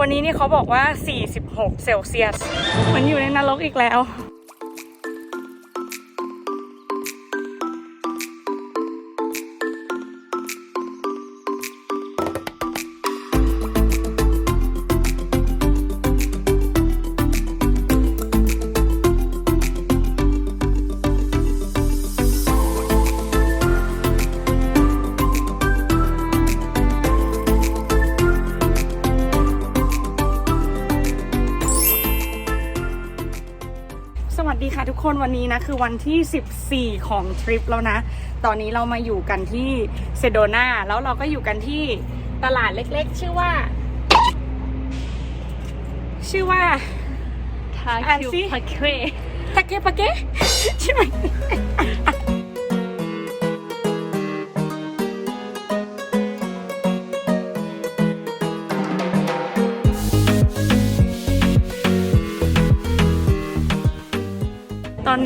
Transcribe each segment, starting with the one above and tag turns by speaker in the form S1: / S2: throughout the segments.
S1: วันนี้นี่เขาบอกว่า 46 เซลเซียส เหมือนอยู่ในนรกอีกแล้ว คนวันนี้นะคือวันที่ 14 ของทริปแล้วนะ ตอนนี้เรามาอยู่กันที่เซโดนาแล้วเราก็อยู่กันที่ตลาดเล็กๆ ชื่อว่า ชื่อว่าอ่านสิ
S2: ทาคิวพาเคว
S1: ปาเกะปาเกะใช่ไหม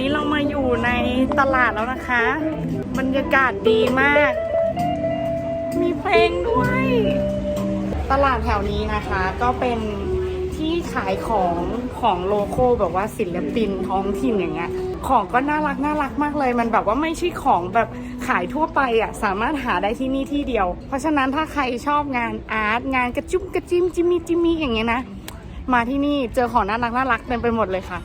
S1: นี้เรามาอยู่ในตลาดแล้วนะคะ บรรยากาศดีมาก มีเพลงด้วย ตลาดแถวนี้นะคะ ก็เป็นที่ขายของของโลโก้แบบว่าศิลปินท้องถิ่นอย่างเงี้ย ของก็น่ารักน่ารักมากเลย มันแบบว่าไม่ใช่ของแบบขายทั่วไปอะ สามารถหาได้ที่นี่ที่เดียว เพราะฉะนั้นถ้าใครชอบงานอาร์ตงานกระจุ้มกระจิ้มจิมมี่จิมมี่อย่างเงี้ยนะ มาที่นี่เจอของน่ารักน่ารักเต็มไปหมดเลยค่ะ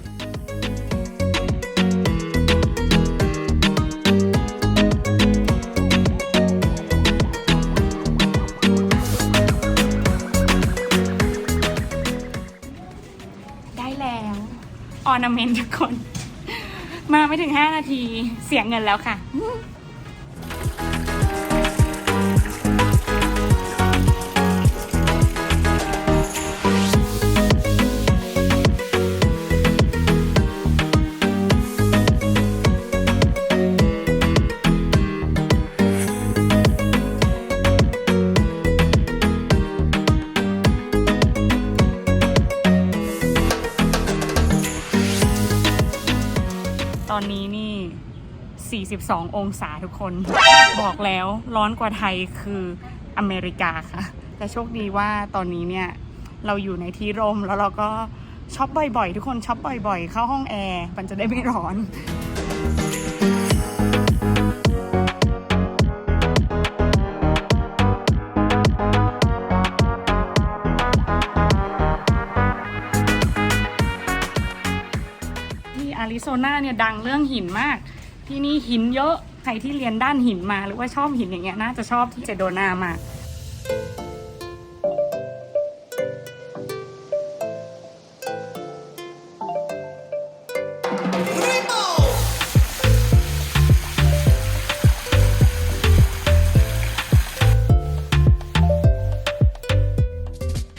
S1: ออนาเมนทุกคน มาไม่ถึง 5 นาทีเสียเงินแล้วค่ะ 42 องศาทุกคน บอกแล้วร้อนกว่าไทยคืออเมริกาค่ะ แต่โชคดีว่าตอนนี้เนี่ยเราอยู่ในที่ร่มแล้วเราก็ช็อปบ่อยๆ ทุกคนช็อปบ่อยๆ เข้าห้องแอร์มันจะได้ไม่ร้อนที่อาริโซนาเนี่ยดังเรื่องหินมาก ที่นี่หินเยอะ ใครที่เรียนด้านหินมาหรือว่าชอบหินอย่างเงี้ยน่าจะชอบที่เจโดนามาก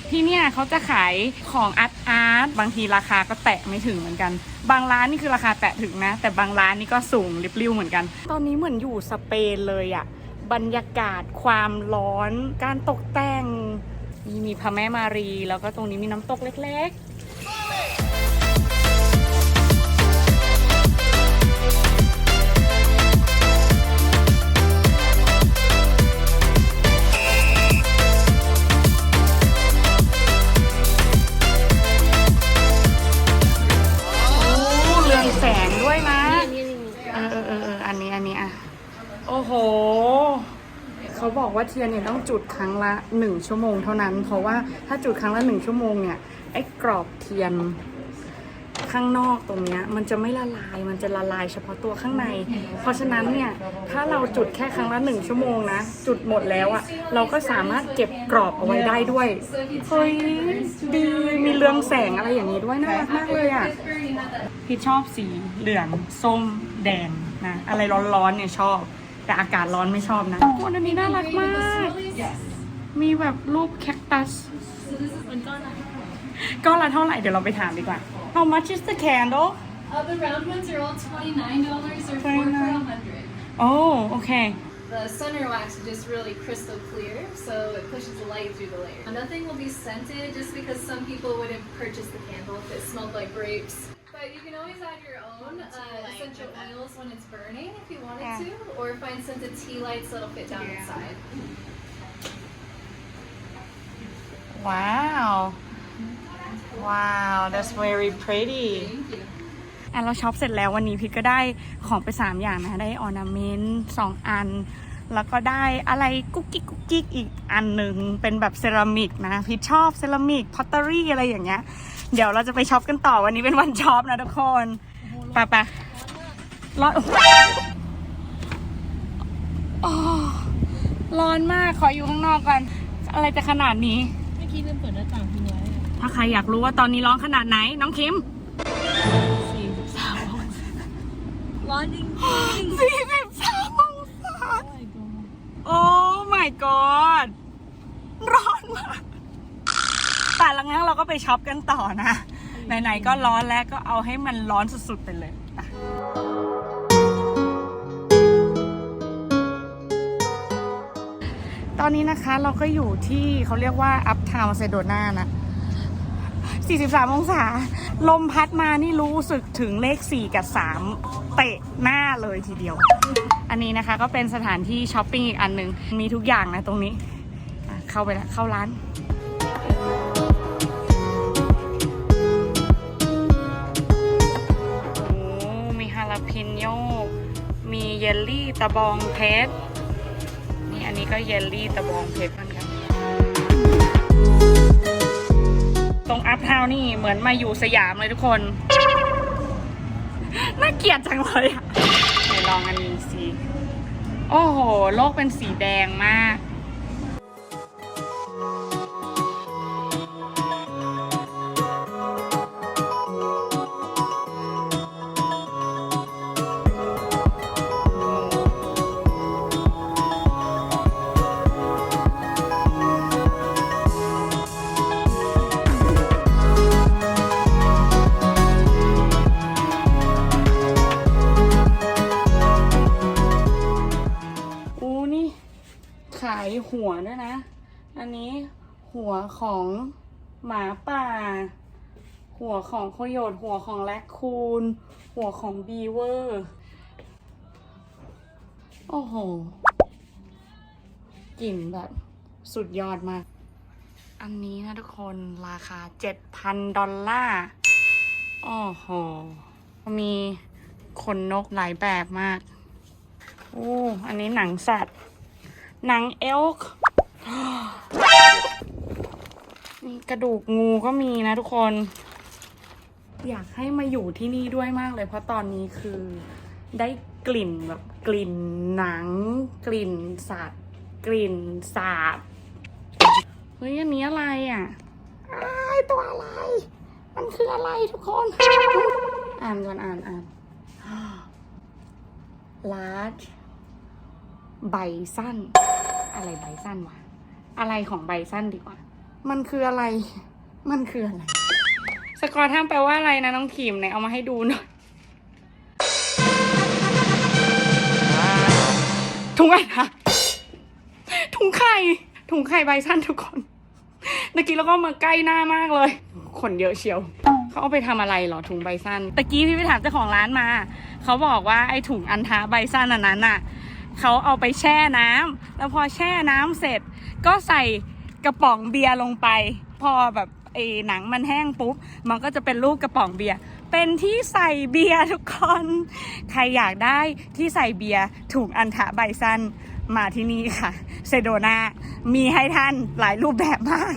S1: ที่เนี่ยเขาจะขายของอาร์ตอาร์ บางทีราคาก็แตะไม่ถึงเหมือนกัน บางร้านนี่คือราคาแตะถึงนะ แต่บางร้านนี่ก็สูงริบลิ่วเหมือนกัน ตอนนี้เหมือนอยู่สเปนเลยอะบรรยากาศความร้อน การตกแต่งนี่มีพระแม่มารี แล้วก็ตรงนี้มีน้ำตกเล็กๆ เขาบอกว่าเทียนเนี่ยต้องจุดครั้งละหนึ่งชั่วโมงเท่านั้น เพราะว่าถ้าจุดครั้งละหนึ่งชั่วโมงเนี่ยไอ้กรอบเทียนข้างนอกตรงเนี้ยมันจะไม่ละลายมันจะละลายเฉพาะตัวข้างใน เพราะฉะนั้นเนี่ยถ้าเราจุดแค่ครั้งละหนึ่งชั่วโมงนะ จุดหมดแล้วอะเราก็สามารถเก็บกรอบเอาไว้ได้ด้วยเฮ้ยดีมีเรืองแสงอะไรอย่างนี้ด้วยน่ารักมากเลยอะพี่ชอบสีเหลืองส้มแดงนะอะไรร้อนๆเนี่ยชอบ แต่อากาศร้อนไม่ชอบนะโอ้อันนี้น่ารักมาก มีแบบรูปแคคตัสก็ละเท่าไหร่เดี๋ยวเราไปถามดีกว่า How much is the candle
S3: Uh, the round ones are all twenty-nine dollars or four for a
S1: 29.
S3: hundred.
S1: Oh okay
S3: The center wax is just really crystal clear, so it pushes the light through the layer. Nothing will be scented just because some people wouldn't purchase the candle if it smelled like grapes. But you can always add your own uh, essential oils when it's burning if you wanted
S1: Yeah.
S3: to, or find scented tea lights that'll fit down
S1: Yeah.
S3: inside.
S1: ว้าว ว้าว that's very pretty อะเราช็อปเสร็จแล้ววันนี้พี่ก็ได้ของไป 3 อย่างนะ ได้ออร์นาเมนต์สองอัน แล้วก็ได้อะไรกุ๊กกิ๊กกุ๊กกิ๊กอีกอันหนึ่งเป็นแบบเซรามิกนะพี่ชอบเซรามิกพอตเตอรี่อะไรอย่างเงี้ย เดี๋ยวเราจะไปช็อปกันต่อวันนี้เป็นวันช็อปนะทุกคนไปไปร้อนโอ้ร้อนมากขออยู่ข้างนอกกันอะไรจะขนาดนี้
S2: เมื่อกี้ลืมเปิดหน้าต่างทิ้งไว้
S1: ถ้าใครอยากรู้ว่าตอนนี้ร้อนขนาดไหนน้องคิม
S2: สี่สิบสามองศาร้อนจริง
S1: สี่สิบสามองศา
S2: ๆ โอ้ my god
S1: โอ้ my god ร้อนมากแต่หลังนั้นเราก็ไปช็อปกันต่อนะ ไหนๆก็ร้อนแล้วก็เอาให้มันร้อนสุดๆไปเลยตอนนี้นะคะเราก็อยู่ที่เขาเรียกว่าอัพทาวเซโดนานะ 43 องศา ลมพัดมานี่รู้สึกถึงเลข 4 กับ 3 เตะหน้าเลยทีเดียว อันนี้นะคะก็เป็นสถานที่ช้อปปิ้งอีกอันหนึ่งมีทุกอย่างนะตรงนี้ เข้าไปแล้วเข้าร้านโอ้มีฮาลาพินโยมีเยลลี่ตะบองเพชรนี่อันนี้ก็เยลลี่ตะบองเพชร ตรงอัพทาวนี่เหมือนมาอยู่สยามเลยทุกคน น่าเกลียดจังเลยอะเดี๋ยวลองอันนี้สิ โอ้โห โลกเป็นสีแดงมาก นนี้หัวของหมาป่า หัวของโคโยดหัวของแรคคูน หัวของบีเวอร์ โอ้โห กลิ่นแบบสุดยอดมาก อันนี้นะทุกคนราคา 7,000 ดอลลาร์ โอ้โห มีขนนกหลายแบบมาก โอ้ อันนี้หนังสัตว์ หนังเอลค์ นี่กระดูกงูก็มีนะทุกคน อยากให้มาอยู่ที่นี่ด้วยมากเลย เพราะตอนนี้คือได้กลิ่นแบบกลิ่นหนัง กลิ่นสัตว์ กลิ่นสาบเฮ้ยอันนี้อะไรอะอ้ายตัวอะไร มันคืออะไรทุกคน อ่านก่อนอ่านอ่าน large ใบสั้น อะไรใบสั้นวะ อะไรของใบสั้นดีกว่า มันคืออะไร มันคืออะไร สกอร์ท่ามแปลว่าอะไรนะน้องทีมไหนเอามาให้ดูหน่อยถุงอะไรคะถุงไข่ถุงไข่ใบสั้นทุกคนเมื่อกี้แล้วก็มาใกล้หน้ามากเลย ขนเยอะเชียว เขาเอาไปทำอะไรเหรอถุงใบสั้นตะกี้พี่ไปถามเจ้าของร้านมา เขาบอกว่าไอ้ถุงอันทะใบสั้นอันนั้นน่ะ เขาเอาไปแช่น้ำแล้วพอแช่น้ำเสร็จ ก็ใส่กระป๋องเบียร์ลงไป พอแบบไอ้หนังมันแห้งปุ๊บ มันก็จะเป็นรูปกระป๋องเบียร์เป็นที่ใส่เบียร์ทุกคน ใครอยากได้ที่ใส่เบียร์ถุงอันทะใบสั้นมาที่นี่ค่ะ เซโดนามีให้ท่านหลายรูปแบบมาก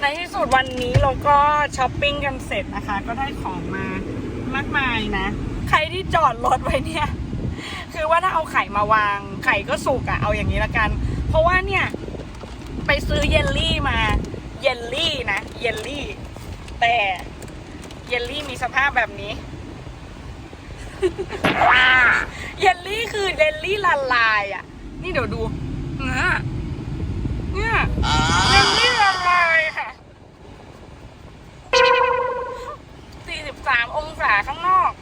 S1: ในที่สุดวันนี้เราก็ช้อปปิ้งกันเสร็จนะคะ ก็ได้ของมามากมายนะ ใครที่จอดรถไว้เนี่ย คือว่าถ้าเอาไข่มาวาง ไข่ก็สุกอะเอาอย่างนี้ละกัน เพราะว่าเนี่ย ไปซื้อเยลลี่มา เยลลี่นะ เยลลี่ แต่เยลลี่มีสภาพแบบนี้ เยลลี่คือเยลลี่ละลายอะนี่เดี๋ยวดูเนี่ยเนี่ยเยลลี่ละลายค่ะ 43 องศาข้างนอก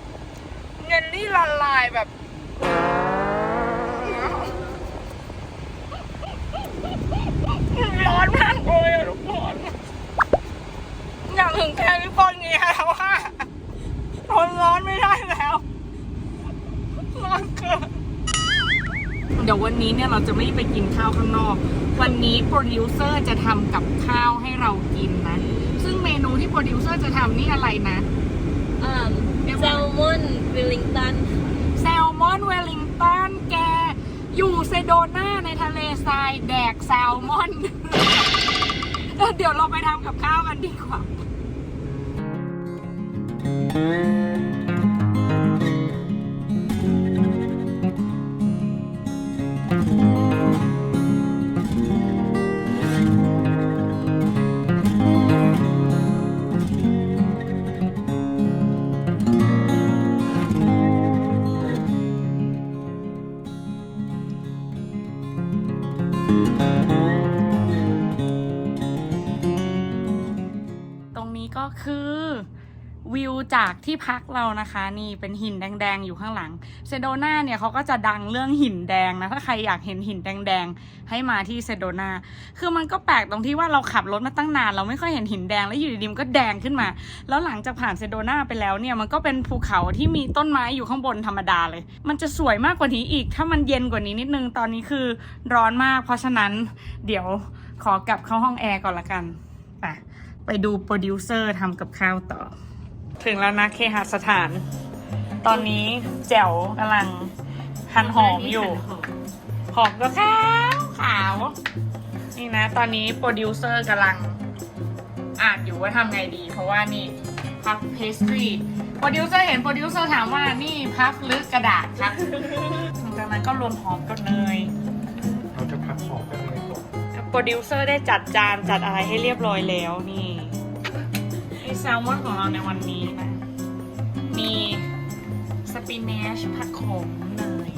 S1: เยลลี่ละลายแบบ ร้อนมากเลยอะทุกคนอยากถึงแคลิฟอร์เนียแล้วอะทนร้อนไม่ได้แล้ว ร้อนเกิน เดี๋ยววันนี้เนี่ยเราจะไม่ไปกินข้าวข้างนอก วันนี้โปรดิวเซอร์จะทำกับข้าวให้เรากินนะ ซึ่งเมนูที่โปร ดิวเซอร์จะทำนี่อะไรนะ
S2: อ่าแซลมอนวิลลิงตัน
S1: แซลมอนเวลลิงตันแก อยู่เซโดนาในทะเลทรายแดกแซลมอน เออเดี๋ยวเราไปทำกับข้าวกันดีกว่า ต ที่พักเรานะคะ นี่เป็นหินแดงๆอยู่ข้างหลังเซโดนาเนี่ยเขาก็จะดังเรื่องหินแดงนะถ้าใครอยากเห็นหินแดงๆให้มาที่เซโดนาคือมันก็แปลกตรงที่ว่าเราขับรถมาตั้งนาน เราไม่ค่อยเห็นหินแดงแล้วอยู่ดีๆมันก็แดงขึ้นมา แล้วหลังจากผ่านเซโดนาไปแล้วเนี่ยมันก็เป็นภูเขาที่มีต้นไม้อยู่ข้างบนธรรมดาเลย มันจะสวยมากกว่านี้อีก ถ้ามันเย็นกว่านี้นิดนึงตอนนี้คือร้อนมาก เพราะฉะนั้นเดี๋ยวขอกลับเข้าห้องแอร์ก่อนละกันไปไปดูโปรดิวเซอร์ทำกับข้าวต่อ ถึงแล้วนะเคหสถาน ตอนนี้แจ๋วกำลังหั่นหอมอยู่ หอมก็ขาวขาว นี่นะ ตอนนี้โปรดิวเซอร์กำลังอ่านอยู่ว่าทำไงดี เพราะว่านี่พับเพสตรีโปรดิวเซอร์เห็นโปรดิวเซอร์ถามว่านี่พับหรือกระดาษครับหลังจากนั้นก็รวมหอมกับเนย
S4: เราจะพักของกันเลยก่อน
S1: โปรดิวเซอร์ได้จัดจานจัดอะไรให้เรียบร้อยแล้วนี่นี่ แซลมอนของเราในวันนี้นะ มีสปินเนชผักโขมเนย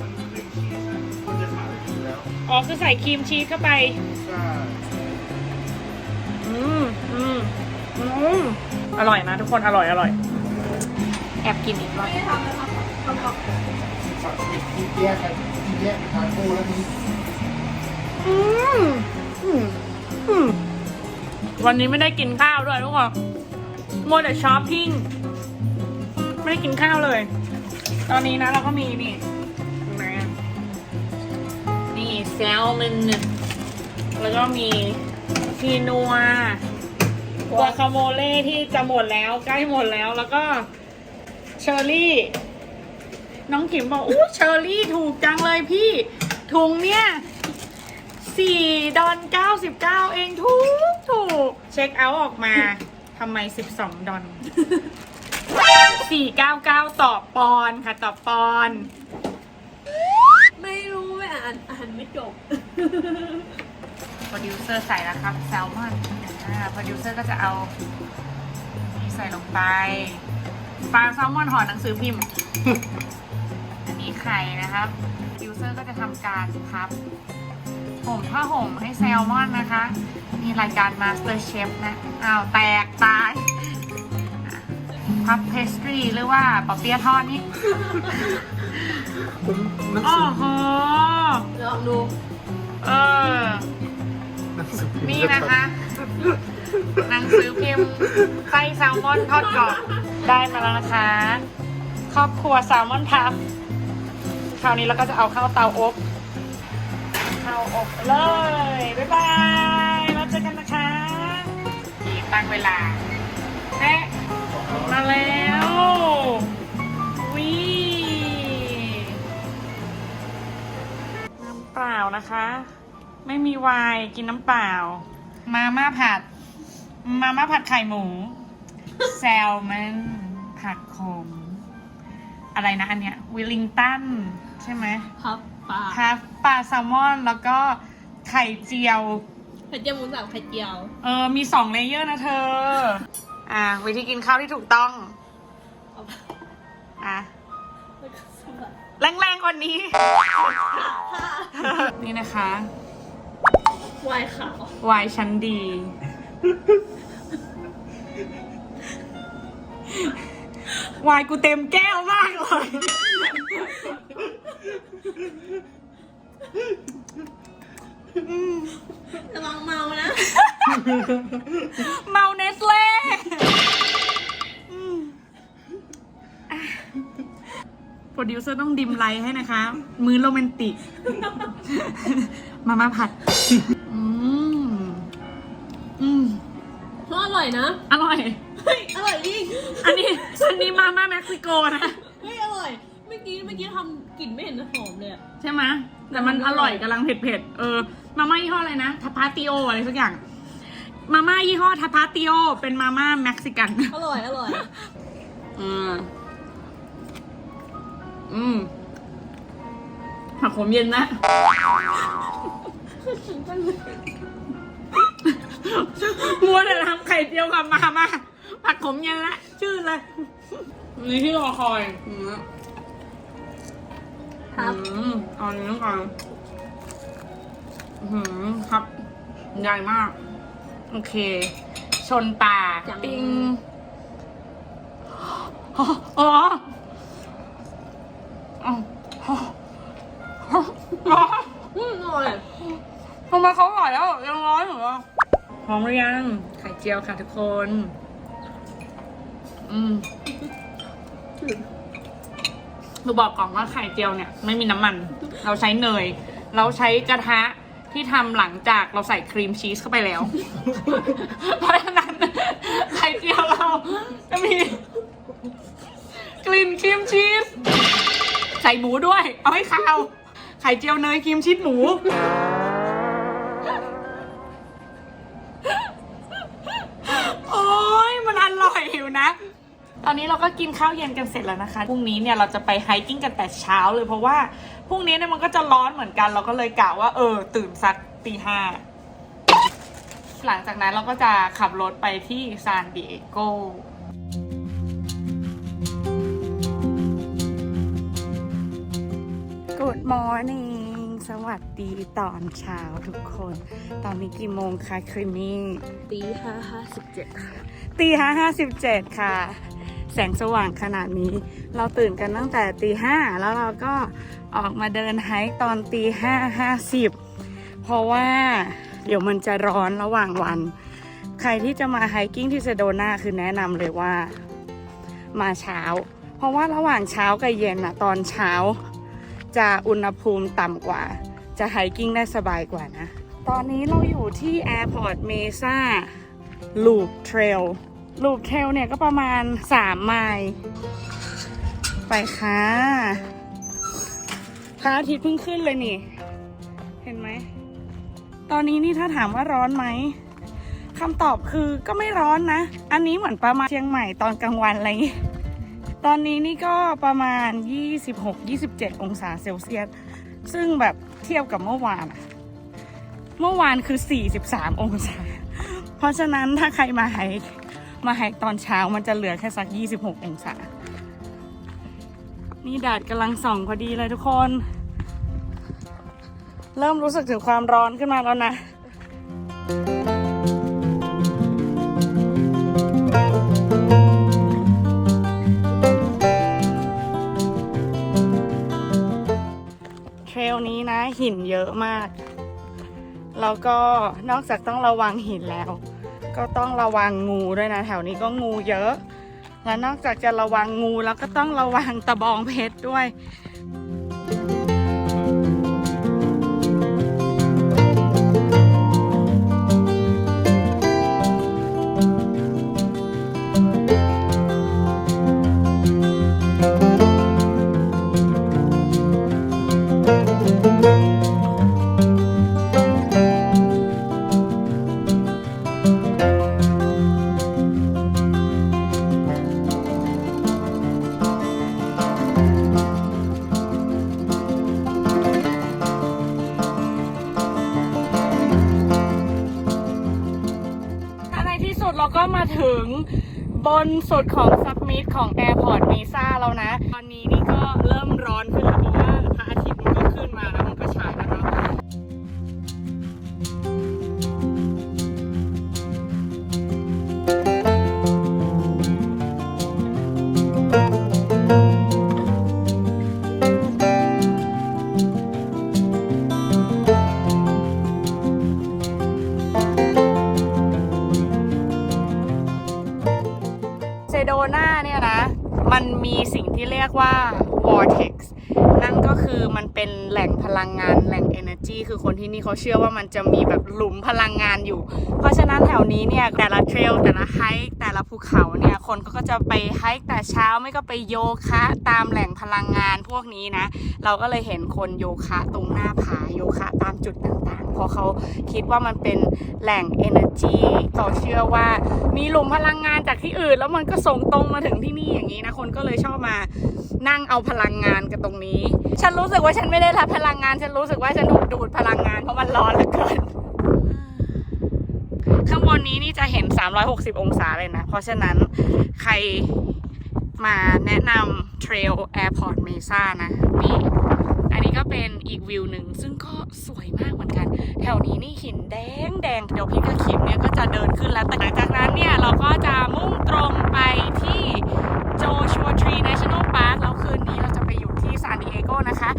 S4: มันจะขายดีแล้ว
S1: อ๋อคือใส่ครีมชีสเข้าไป
S4: ใช่
S1: อืมอืมอืมอร่อยนะทุกคนอร่อยอร่อย แอบกินอีกรอบ
S4: สั่งที่แยกกันที่แยกทาโก้แล้วนี่
S1: อืมอืมอืม วันนี้ไม่ได้กินข้าวด้วยทุกคนมัวแต่ช้อปปิ้งไม่ได้กินข้าวเลย ตอนนี้นะเราก็มีนี่นี่แซลมอนแล้วก็มีพีนัวกัวคาโมเล่ที่จะหมดแล้วใกล้หมดแล้วแล้วก็เชอร์รี่ น้องขิมบอกอู้เชอร์รี่ถูกจังเลยพี่ถุงเนี่ย สี่ดอนเก้าสิบเก้าเองถูกถูกเช็คเอาท์ออกมาทำไมสิบสองดอนสี่เก้าเก้าต่อปอนด์ค่ะต่อปอนด์
S2: ไม่รู้ไม่อ่านอ่านไม่จบ
S1: โปรดิวเซอร์ใส่แล้วครับแซลมอนอ่าโปรดิวเซอร์ก็จะเอานี่ใส่ลงไปปลาแซลมอนห่อหนังสือพิมพ์ อันนี้ไข่นะครับโปรดิวเซอร์ก็จะทำการพับ ห่มผ้าห่มให้แซลมอนนะคะ มีรายการ Master Chef นะ อ้าวแตกตายอะพับเพสตรีหรือว่าปอเปี๊ยะทอดนี่
S4: ผมหนัง
S1: โอ้
S4: สือ
S1: โห
S2: ลองดู
S1: เออ
S4: หนังสือพิมพ์
S1: นี่นะคะ หนังสือพิมพ์ไส้แซลมอนทอดกรอบได้มาแล้วนะคะ ครอบครัวแซลมอนพับคราวนี้เราก็จะเอาเข้าเตาอบ เข้าอบเลย บ๊ายบายแล้วเจอกันนะคะตั้งเวลาแม่มาแล้ววิน้ำเปล่านะคะ ไม่มีไวน์กินน้ำเปล่า มาม่าผัด มาม่าผัดไข่หมู แซลมอนผักขมอะไรนะอันเนี้ยวิลลิงตันใช่ไหม
S2: พับ ปลา
S1: พัฟปลาแซลมอน แล้วก็ไข่เจียว
S2: ไข่เจียวหมูสับไข่เจียว
S1: เออ มีสองเลเยอร์นะเธอ อะวิธีกินข้าวที่ถูกต้อง อะแรงๆกว่านี้ นี่นะคะ
S2: วายขาว
S1: วายชั้นดี วายกูเต็มแก้วมากเลย
S2: ระวังเมานะ
S1: เมาเนสเล่อืมอะโปรดิวเซอร์ต้องดิมไลท์ให้นะคะ มือโรแมนติก มามาผัด อืม อืม
S2: เพราะร่อยนะ
S1: อร่อย
S2: เฮ้ย อร่อยจริง
S1: อันนี้อันนี้มาม่าเม็กซิโกนะ
S2: เฮ้ย อร่อย เมื่อกี้เมื่อกี้ทำกลิ่นไม่เห็นหอมเลยอะ
S1: ใช่ไหม แต่มันอร่อยกำลังเผ็ดๆ เออ มาม่ายี่ห้ออะไรนะทาปาติโออะไรสักอย่าง มาม่ายี่ห้อทาปาติโอเป็นมาม่าเม็กซิกัน
S2: อร่อย อร่อย
S1: อืม อืมผักขมเย็นนะ มัวแต่ทำไข่เจียวกับมาม่าผักขมเย็นละ ชื่อเลยนี่ที่รอคอยอืม
S2: ครับ
S1: อืมเอาอันนี้ก่อนอื้อหือครับ ใหญ่มาก โอเค ชนป่า
S2: จัง
S1: ปิ้งอ๋ออ๋ออ๋ออ๋ออ๋อ
S2: อืมอร่อย
S1: ทำไมเขาอร่อยแล้ว ยังร้อนอยู่เหรอพร้อมหรือยัง ไข่เจียวค่ะทุกคน อืม หนูบอกก่อนว่าไข่เจียวเนี่ยไม่มีน้ำมัน เราใช้เนย เราใช้กระทะที่ทำหลังจากเราใส่ครีมชีสเข้าไปแล้ว เพราะฉะนั้นไข่เจียวเราจะมี กลิ่นครีมชีส ใส่หมูด้วย เอาให้คาว ไข่เจียวเนยครีมชีสหมู อนนี้เราก็กินข้าวเย็นกันเสร็จแล้วนะคะพรุ่งนี้เนี่ยเราจะไปไฮกิ้งกันแต่เช้าเลยเพราะว่าพรุ่งนี้เนี่ยมันก็จะร้อนเหมือนกัน เราก็เลยกะว่าเออ ตื่นสักตีห้าหลังจากนั้นเราก็จะขับรถไปที่ซานดิเอโก Good morning สวัสดีตอนเช้าทุกคน ตอนนี้กี่โมงคะครีมมี่
S2: ตีห้าห้าสิบเจ็ดค่ะ
S1: ตีห้าห้าสิบเจ็ดค่ะแสงสว่างขนาดนี้ เราตื่นกันตั้งแต่ตีห้าแล้วเราก็ออกมาเดินไฮค์ตอนตีห้าห้าสิบเพราะว่าเดี๋ยวมันจะร้อนระหว่างวัน ใครที่จะมาไฮกิ้งที่เซโดนาคือแนะนำเลยว่า มาเช้า เพราะว่าระหว่างเช้ากับเย็นอะตอนเช้า จะอุณหภูมิต่ำกว่า จะไฮกิ้งได้สบายกว่านะ ตอนนี้เราอยู่ที่ Airport Mesa Loop Trail Loop Trail เนี่ยก็ประมาณ3ไมล์ไปค่ะพระอาทิตย์เพิ่งขึ้นเลยนี่ เห็นไหม ตอนนี้นี่ถ้าถามว่าร้อนไหมคำตอบคือก็ไม่ร้อนนะ อันนี้เหมือนประมาณเชียงใหม่ตอนกลางวันอะไรอย่างงี้ตอนนี้นี่ก็ประมาณ 26-27 องศาเซลเซียส ซึ่งแบบเทียบกับเมื่อวาน เมื่อวานคือ 43 องศา เพราะฉะนั้นถ้าใครมาไฮค มาไฮค์ตอนเช้ามันจะเหลือแค่สัก 26 องศา นี่แดดกำลังส่องพอดีเลยทุกคน เริ่มรู้สึกถึงความร้อนขึ้นมาแล้วนะเทรลนี้นะหินเยอะมาก แล้วก็นอกจากต้องระวังหินแล้ว ก็ต้องระวังงูด้วยนะแถวนี้ก็งูเยอะ และนอกจากจะระวังงูแล้วก็ต้องระวังตะบองเพชรด้วยถ้ นสุดของ โดนาเนี่ยนะ มันมีสิ่งที่เรียกว่า vortex นั่นก็คือมันเป็นแหล่งพลังงานแหล่ง energy คือคนที่นี่เขาเชื่อว่ามันจะมีแบบหลุมพลังงานอยู่ เพราะฉะนั้นแถวนี้เนี่ยแต่ละเทรลแต่ละไฮค์แต่ละภูเขาเนี่ยคนเขาก็จะไปไฮค์แต่เช้าไม่ก็ไปโยคะตามแหล่งพลังงานพวกนี้นะ เราก็เลยเห็นคนโยคะตรงหน้าผาโยคะตามจุดต่างๆ เพราะเขาคิดว่ามันเป็นแหล่ง energy เขาเชื่อว่ามีหลุมพลังงานจากที่อื่น แล้วมันก็ส่งตรงมาถึงที่นี่อย่างนี้นะคนก็เลยชอบมานั่งเอาพลังงานกันตรงนี้ ฉันรู้สึกว่าฉันไม่ได้รับพลังงานฉันรู้สึกว่าฉันถูกดูดพลังงานเพราะมันร้อนเหลือเกิน ข้างบนนี้นี่จะเห็น 360 องศาเลยนะ เพราะฉะนั้นใครมาแนะนำเทรลแอร์พอร์ตเมซ่านะนี่อันนี้ก็เป็นอีกวิวหนึ่ง ซึ่งก็สวยมากเหมือนกัน แถวนี้นี่หินแดงแดงเดี๋ยวพี่กับขิมเนี่ยก็จะเดินขึ้นแล้วแต่หลังจากนั้นเนี่ย เราก็จะมุ่งตรงไปที่โจชัวทรี National Park แล้วคืนนี้เราจะไปอยู่ที่ซานดิเอโกนะคะ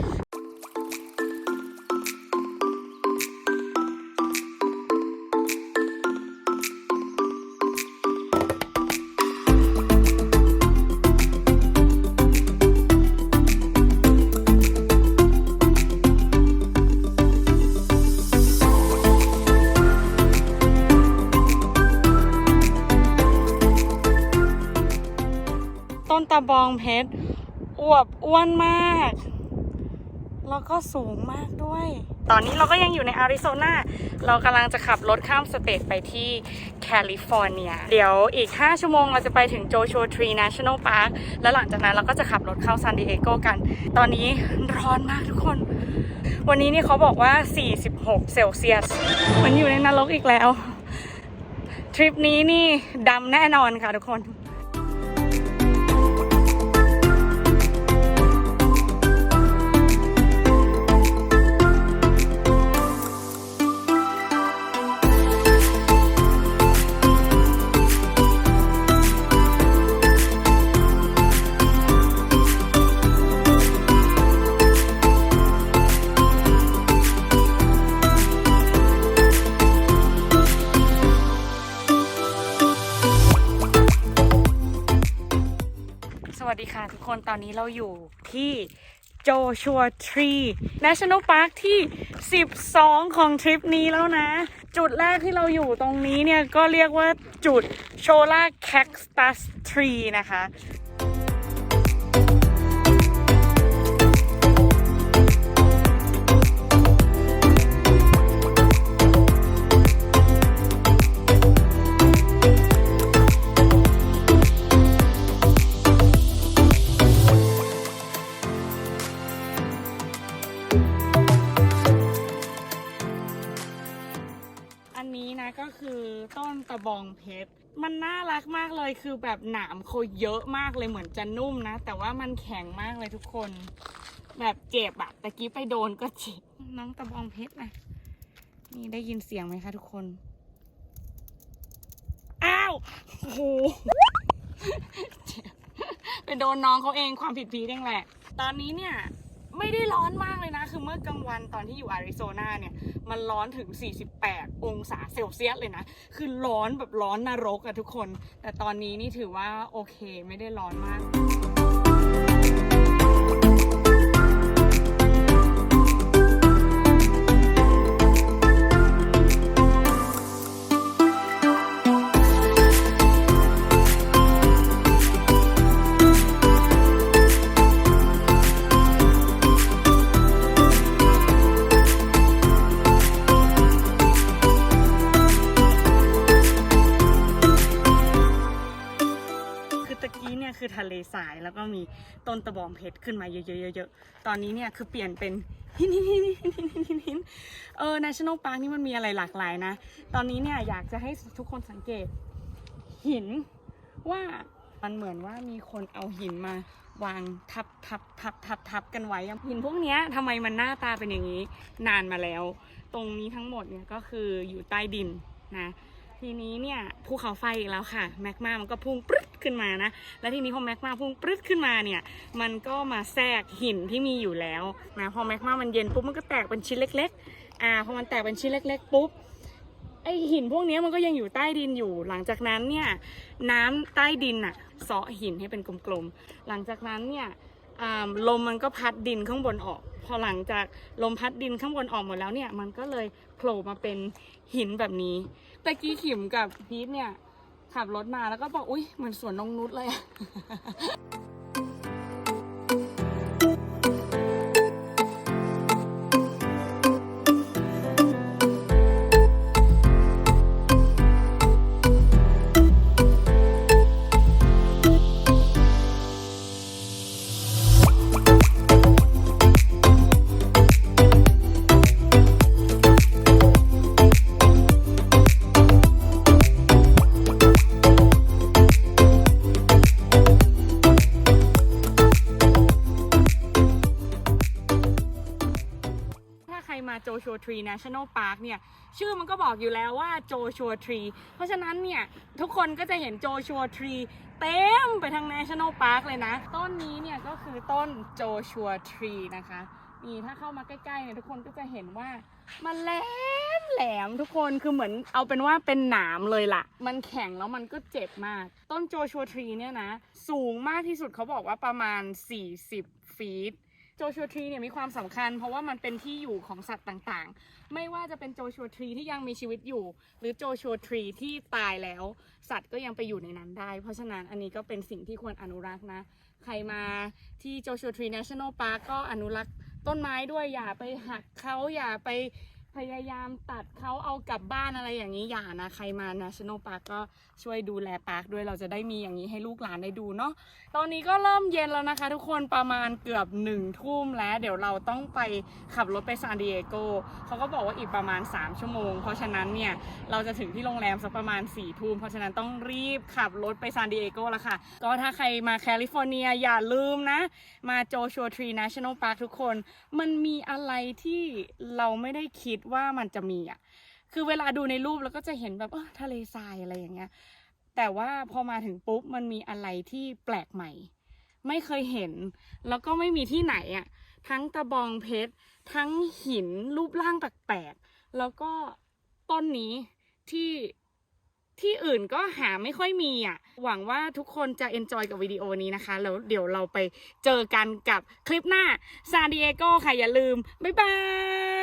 S1: องเพชรอวบอ้วนมาก แล้วก็สูงมากด้วย ตอนนี้เราก็ยังอยู่ในอาริโซนา เรากำลังจะขับรถข้ามสเตทไปที่แคลิฟอร์เนีย เดี๋ยวอีก 5 ชั่วโมงเราจะไปถึงโจชัวทรีน National Park แล้วหลังจากนั้นเราก็จะขับรถเข้าซานดิเอโกกัน ตอนนี้ร้อนมากทุกคน วันนี้นี่เขาบอกว่า 46 เซลเซียส มันอยู่ในนรกอีกแล้ว ทริปนี้นี่ดำแน่นอนค่ะทุกคน ค่ะทุกคนตอนนี้เราอยู่ที่โจชัวทรี National Park ที่ 12 ของทริปนี้แล้วนะ จุดแรกที่เราอยู่ตรงนี้เนี่ย ก็เรียกว่าจุดโชล่าแคคตัสทรีนะคะ ตะบองเพชร มันน่ารักมากเลยคือแบบหนามเขาเยอะมากเลยเหมือนจะนุ่มนะ แต่ว่ามันแข็งมากเลยทุกคน แบบเจ็บอะตะกี้ไปโดนก็เจ็บน้องตะบองเพชรนะนี่ได้ยินเสียงไหมคะทุกคน อ้าวโอ้โหเจ็บไปโดนน้องเขาเองความผิดพีเองแหละ ตอนนี้เนี่ยไม่ได้ร้อนมากเลยนะ คือเมื่อกลางวันตอนที่อยู่อาริโซนาเนี่ย มันร้อนถึง 48 องศาเซลเซียสเลยนะ คือร้อนแบบร้อนนรกอะทุกคน แต่ตอนนี้นี่ถือว่าโอเคไม่ได้ร้อนมาก ตะกี้เนี่ยคือทะเลสายแล้วก็มีต้นตะบองเพชรขึ้นมาเยอะๆๆตอนนี้เนี่ยคือเปลี่ยนเป็นหินหินหินหินเออ national park นี่มันมีอะไรหลากหลายนะ ตอนนี้เนี่ยอยากจะให้ทุกคนสังเกตหินว่ามันเหมือนว่ามีคนเอาหินมาวางทับทับทับทับทับกันไว้หินพวกนี้ทำไมมันหน้าตาเป็นอย่างนี้ นานมาแล้ว ตรงนี้ทั้งหมดเนี่ยก็คืออยู่ใต้ดินนะ ทีนี้เนี่ยภูเขาไฟอีกแล้วค่ะแมกมามันก็พุ่งปรึ๊ดขึ้นมานะ แล้วทีนี้พอแมกมาพุ่งปรึ๊ดขึ้นมาเนี่ย มันก็มาแทรกหินที่มีอยู่แล้วนะพอแมกมามันเย็นปุ๊บมันก็แตกเป็นชิ้นเล็ก ๆ อ่าพอมันแตกเป็นชิ้นเล็ก ๆ ปุ๊บไอหินพวกนี้มันก็ยังอยู่ใต้ดินอยู่ หลังจากนั้นเนี่ยน้ำใต้ดินอะเซาะหินให้เป็นกลมๆหลังจากนั้นเนี่ย ลมมันก็พัดดินข้างบนออก พอหลังจากลมพัดดินข้างบนออกหมดแล้วเนี่ย มันก็เลยโผล่มาเป็นหินแบบนี้ตะกี้ขิมกับพีทเนี่ยขับรถมาแล้วก็บอกอุ้ยเหมือนสวนนงนุชเลย รี National Park เนี่ย ชื่อมันก็บอกอยู่แล้วว่าโจชัวทรีเพราะฉะนั้นเนี่ย ทุกคนก็จะเห็นโจชัวทรีเต็มไปทั้ง National Park เลยนะ ต้นนี้เนี่ยก็คือต้นโจชัวทรีนะคะนี่ถ้าเข้ามาใกล้ๆเนี่ยทุกคนก็จะเห็นว่ามันแหลมแหลมทุกคนคือเหมือนเอาเป็นว่าเป็นหนามเลยล่ะ มันแข็งแล้วมันก็เจ็บมาก ต้นโจชัวทรีเนี่ยนะ สูงมากที่สุดเขาบอกว่าประมาณ 40 ฟีต โจชัวทรีเนี่ยมีความสำคัญ เพราะว่ามันเป็นที่อยู่ของสัตว์ต่างๆ ไม่ว่าจะเป็นโจชัวทรีที่ยังมีชีวิตอยู่ หรือโจชัวทรีที่ตายแล้ว สัตว์ก็ยังไปอยู่ในนั้นได้ เพราะฉะนั้นอันนี้ก็เป็นสิ่งที่ควรอนุรักษ์นะ ใครมาที่โจชัวทรี National Park ก็อนุรักษ์ต้นไม้ด้วยอย่าไปหักเขาอย่าไป พยายามตัดเขาเอากลับบ้านอะไรอย่างนี้อย่านะ ใครมา National Park ก็ช่วยดูแลปาร์คด้วยเราจะได้มีอย่างนี้ให้ลูกหลานได้ดูเนาะตอนนี้ก็เริ่มเย็นแล้วนะคะ ทุกคนประมาณเกือบหนึ่งทุ่มแล้ว เดี๋ยวเราต้องไปขับรถไปซานดิเอโกเขาก็บอกว่าอีกประมาณ 3 ชั่วโมง เพราะฉะนั้นเนี่ยเราจะถึงที่โรงแรมสักประมาณ4ี่ทุ่มเพราะฉะนั้นต้องรีบขับรถไปซานดิเอโกแล้วค่ะ ก็ถ้าใครมาแคลิฟอร์เนียอย่าลืมนะ มาโจชัวทรี National Park ทุกคน มันมีอะไรที่เราไม่ได้คิดดว่ามันจะมีอะคือเวลาดูในรูปแล้วก็จะเห็นแบบเออทะเลทรายอะไรอย่างเงี้ย แต่ว่าพอมาถึงปุ๊บมันมีอะไรที่แปลกใหม่ ไม่เคยเห็น แล้วก็ไม่มีที่ไหนอะทั้งตะบองเพชร ทั้งหินรูปร่างแปลกๆแล้วก็ต้นนี้ที่ที่อื่นก็หาไม่ค่อยมีอะ หวังว่าทุกคนจะเอนจอยกับวิดีโอนี้นะคะ แล้วเดี๋ยวเราไปเจอกันกับคลิปหน้าซานดิเอโกค่ะอย่าลืม บ๊ายบาย